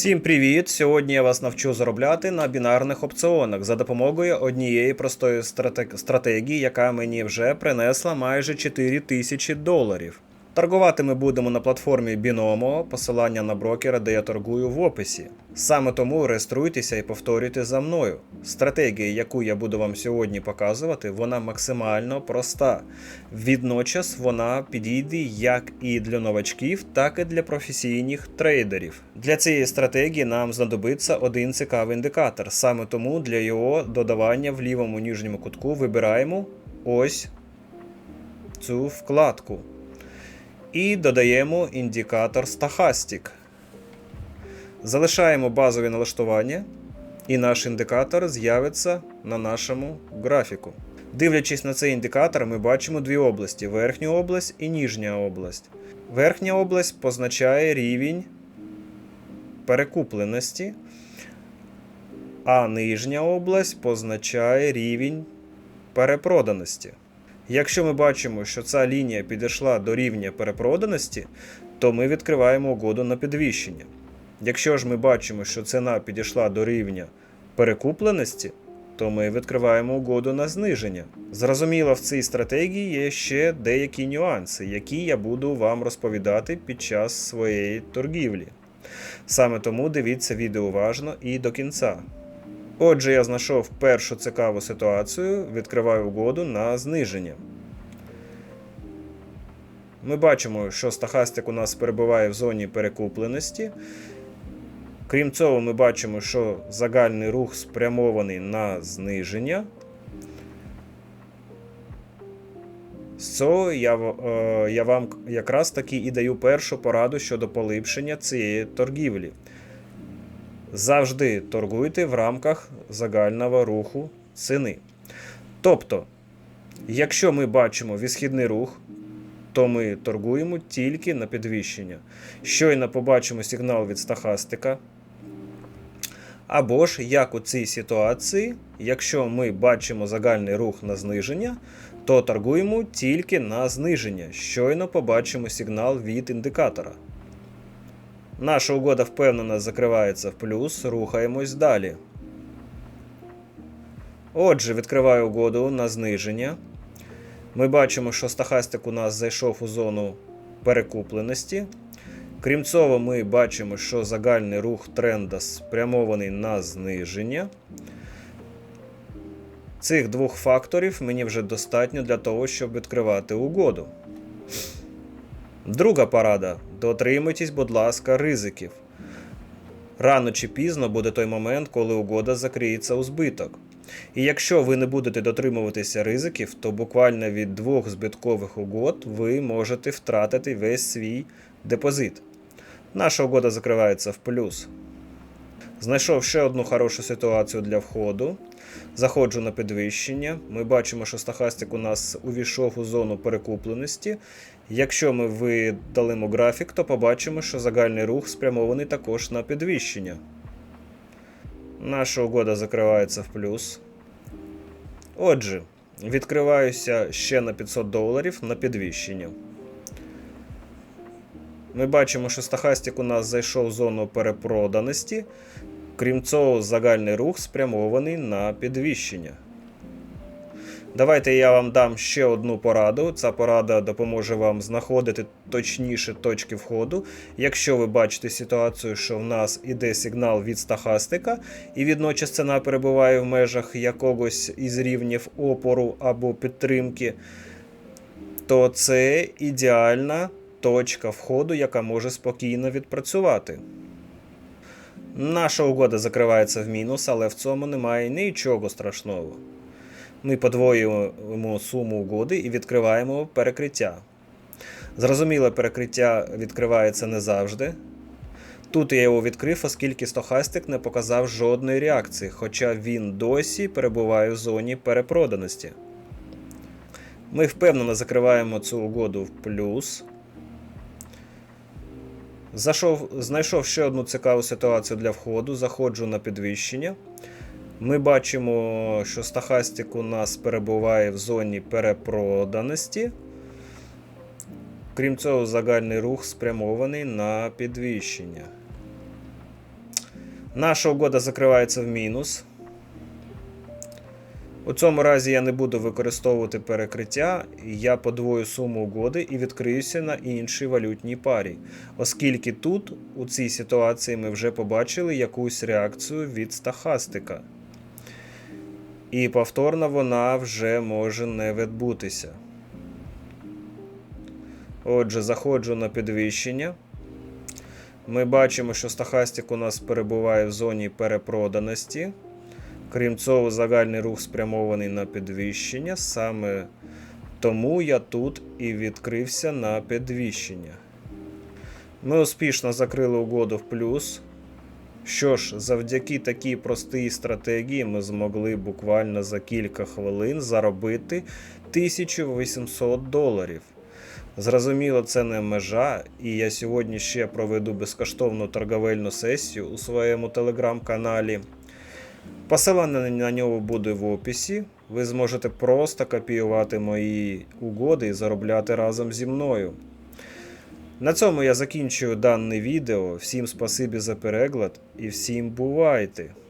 Всім привіт! Сьогодні я вас навчу заробляти на бінарних опціонах за допомогою однієї простої страте- стратегії, яка мені вже принесла майже 4 тисячі доларів. Торгувати ми будемо на платформі Binomo, посилання на брокера, де я торгую в описі. Саме тому реєструйтеся і повторюйте за мною. Стратегія, яку я буду вам сьогодні показувати, вона максимально проста. Відночас вона підійде як і для новачків, так і для професійних трейдерів. Для цієї стратегії нам знадобиться один цікавий індикатор. Саме тому для його додавання в лівому нижньому кутку вибираємо ось цю вкладку. І додаємо індикатор Stochastic. Залишаємо базові налаштування, і наш індикатор з'явиться на нашому графіку. Дивлячись на цей індикатор, ми бачимо дві області: верхню область і нижня область. Верхня область позначає рівень перекупленості, а нижня область позначає рівень перепроданості. Якщо ми бачимо, що ця лінія підійшла до рівня перепроданості, то ми відкриваємо угоду на підвищення. Якщо ж ми бачимо, що ціна підійшла до рівня перекупленості, то ми відкриваємо угоду на зниження. Зрозуміло, в цій стратегії є ще деякі нюанси, які я буду вам розповідати під час своєї торгівлі. Саме тому дивіться відео уважно і до кінця. Отже, я знайшов першу цікаву ситуацію, відкриваю угоду на зниження. Ми бачимо, що стахастик у нас перебуває в зоні перекупленості. Крім цього, ми бачимо, що загальний рух спрямований на зниження. З цього я, е, я вам якраз таки і даю першу пораду щодо поліпшення цієї торгівлі. Завжди торгуйте в рамках загального руху ціни. Тобто, якщо ми бачимо висхідний рух, то ми торгуємо тільки на підвищення. Щойно побачимо сигнал від стахастика. Або ж, як у цій ситуації, якщо ми бачимо загальний рух на зниження, то торгуємо тільки на зниження. Щойно побачимо сигнал від індикатора. Наша угода впевнено закривається в плюс, рухаємось далі. Отже, відкриваю угоду на зниження. Ми бачимо, що стахастик у нас зайшов у зону перекупленості. Крім цього, ми бачимо, що загальний рух тренда спрямований на зниження. Цих двох факторів мені вже достатньо для того, щоб відкривати угоду. Друга порада. Дотримуйтесь, будь ласка, ризиків. Рано чи пізно буде той момент, коли угода закриється у збиток. І якщо ви не будете дотримуватися ризиків, то буквально від двох збиткових угод ви можете втратити весь свій депозит. Наша угода закривається в плюс. Знайшов ще одну хорошу ситуацію для входу. Заходжу на підвищення. Ми бачимо, що стахастик у нас увійшов у зону перекупленості. Якщо ми видалимо графік, то побачимо, що загальний рух спрямований також на підвищення. Наша угода закривається в плюс. Отже, відкриваюся ще на 500 доларів на підвищення. Ми бачимо, що стахастик у нас зайшов в зону перепроданості. Крім цього, загальний рух спрямований на підвищення. Давайте я вам дам ще одну пораду. Ця порада допоможе вам знаходити точніше точки входу. Якщо ви бачите ситуацію, що в нас іде сигнал від стахастика, і відночас ціна перебуває в межах якогось із рівнів опору або підтримки, то це ідеальна точка входу, яка може спокійно відпрацювати. Наша угода закривається в мінус, але в цьому немає нічого страшного. Ми подвоюємо суму угоди і відкриваємо перекриття. Зрозуміло, перекриття відкривається не завжди. Тут я його відкрив, оскільки стохастик не показав жодної реакції, хоча він досі перебуває в зоні перепроданості. Ми впевнено закриваємо цю угоду в плюс. Зайшов, знайшов ще одну цікаву ситуацію для входу. Заходжу на підвищення. Ми бачимо, що стахастик у нас перебуває в зоні перепроданості. Крім цього, загальний рух спрямований на підвищення. Наша угода закривається в мінус. У цьому разі я не буду використовувати перекриття, я подвою суму угоди і відкриюся на іншій валютній парі, оскільки тут, у цій ситуації, ми вже побачили якусь реакцію від стахастика. І повторно вона вже може не відбутися. Отже, заходжу на підвищення. Ми бачимо, що стахастик у нас перебуває в зоні перепроданості. Крім цього, загальний рух спрямований на підвищення. Саме тому я тут і відкрився на підвищення. Ми успішно закрили угоду в плюс. Що ж, завдяки такій простій стратегії ми змогли буквально за кілька хвилин заробити 1800 доларів. Зрозуміло, це не межа, і я сьогодні ще проведу безкоштовну торговельну сесію у своєму телеграм-каналі. Посилання на нього буде в описі. Ви зможете просто копіювати мої угоди і заробляти разом зі мною. На цьому я закінчую дане відео. Всім спасибі за перегляд і всім бувайте!